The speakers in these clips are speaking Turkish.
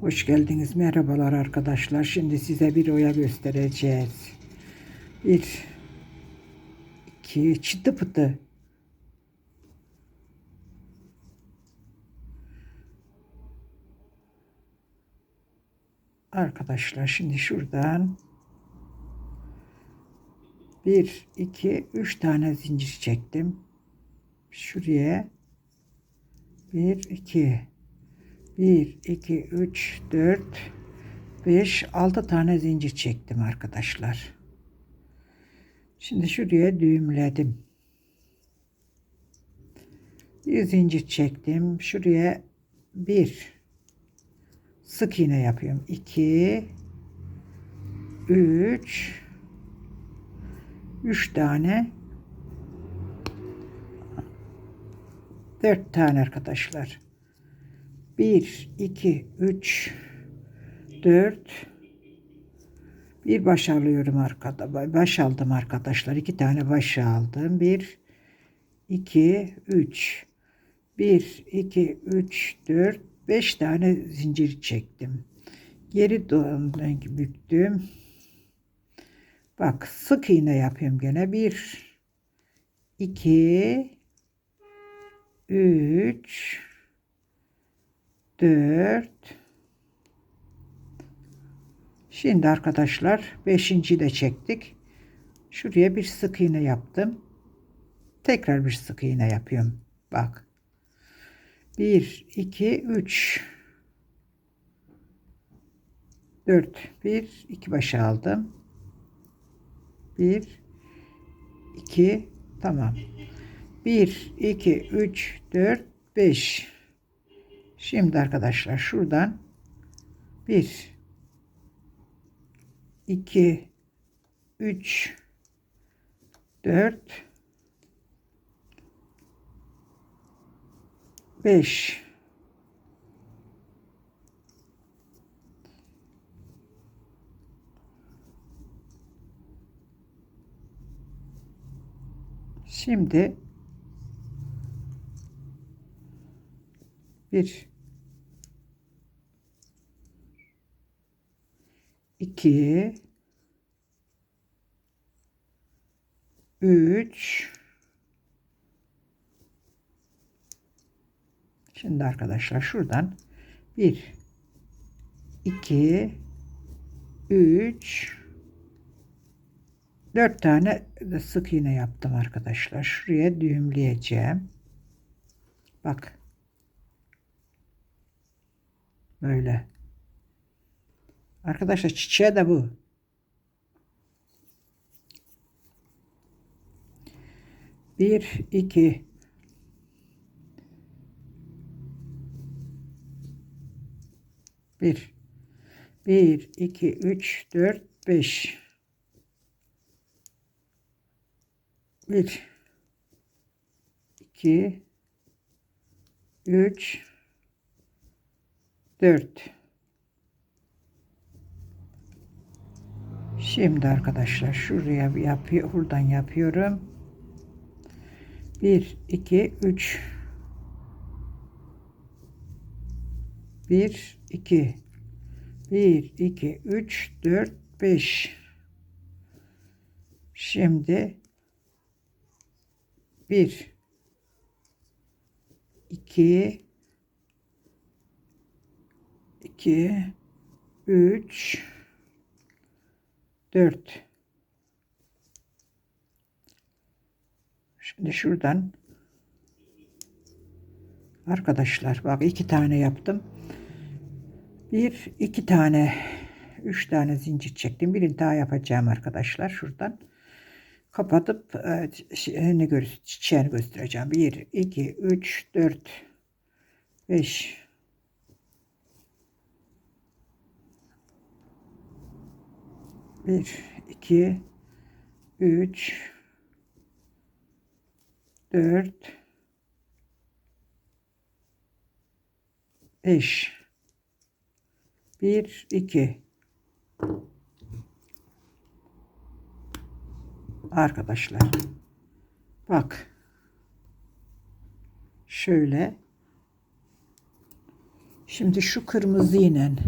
Hoş geldiniz. Merhabalar arkadaşlar. Şimdi size bir oya göstereceğiz. Bir, iki, çıtı pıtı. Arkadaşlar şimdi şuradan bir, iki, üç tane zincir çektim. Şuraya bir, iki, 1, 2, 3, 4, 5, 6 tane zincir çektim arkadaşlar. Şimdi şuraya düğümledim. Bir zincir çektim. Şuraya bir sık iğne yapıyorum. 2 3 3 tane 4 tane arkadaşlar. 1, 2, 3, 4. Bir baş alıyorum arkada. Baş aldım arkadaşlar. iki tane baş aldım. 1, 2, 3. 1, 2, 3, 4, 5 tane zincir çektim. Geri döndüm, büktüm. Bak sık iğne yapıyorum gene. 1, 2, 3, 4 Şimdi arkadaşlar 5. de çektik. Şuraya bir sık iğne yaptım. Tekrar bir sık iğne yapıyorum. Bak. 1 2 3 4 1 2 başa aldım. 1 2 tamam. 1 2 3 4 5 Şimdi arkadaşlar şuradan 1 2 3 4 5 Şimdi bir 2 3 Şimdi arkadaşlar şuradan 1 2 3 4 tane sık iğne yaptım arkadaşlar. Şuraya düğümleyeceğim. Bak. Böyle. Arkadaşlar çiçeği de bu. Bir, iki, bir, bir, iki, üç, dört, beş, bir, iki, üç, dört. Şimdi arkadaşlar şuraya yapıyor, buradan yapıyorum. 1 2 3 1 2 1 2 3 4 5 Şimdi 1 2 2 3 4 Şimdi şuradan arkadaşlar bak iki tane yaptım. Bir iki tane üç tane zincir çektim. Birini daha yapacağım arkadaşlar şuradan. Kapatıp e, ne gör çiçeğini göstereceğim. 1 2 3 4 5 1, 2, 3, 4, 5, 1, 2. Arkadaşlar bak. Şöyle. Şimdi şu kırmızı inen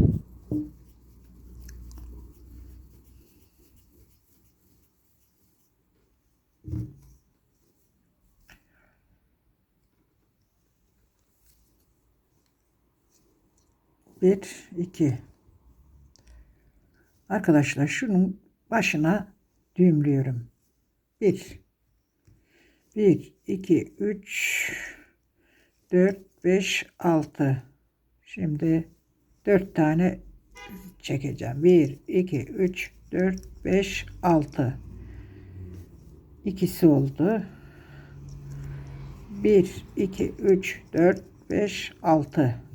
1, 2. Arkadaşlar şunun başına düğümlüyorum. 1, 1, 2, 3, 4, 5, 6. Şimdi 4 tane çekeceğim. 1, 2, 3, 4, 5, 6. İkisi oldu. 1, 2, 3, 4, 5, 6.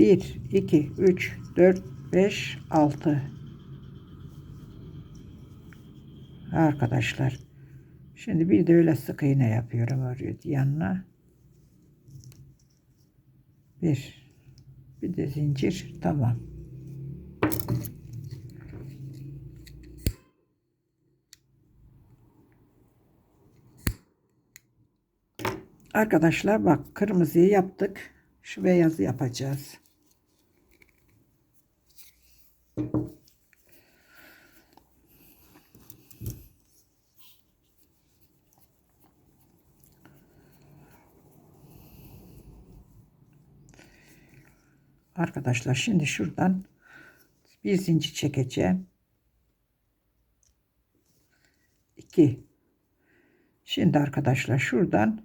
1 2 3 4 5 6 Arkadaşlar şimdi bir de öyle sık iğne yapıyorum oraya yanına bir bir de zincir tamam Arkadaşlar bak kırmızıyı yaptık. Şu beyazı yapacağız. Arkadaşlar şimdi şuradan bir zincir çekeceğim. 2 Şimdi arkadaşlar şuradan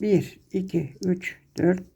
bir, iki, üç, dört,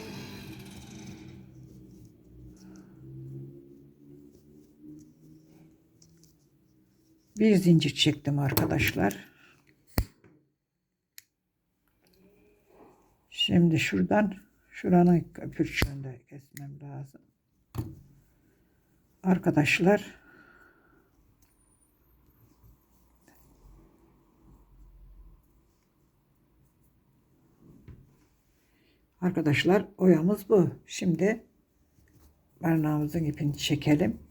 Bir zincir çektim arkadaşlar. Şimdi şuradan şuranın köpürçüğünü de kesmem lazım. Arkadaşlar Arkadaşlar oyamız bu. Şimdi barnağımızın ipini çekelim.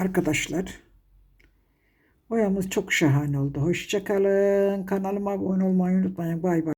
Arkadaşlar oyamız çok şahane oldu. Hoşçakalın. Kanalıma abone olmayı unutmayın. Bay bay.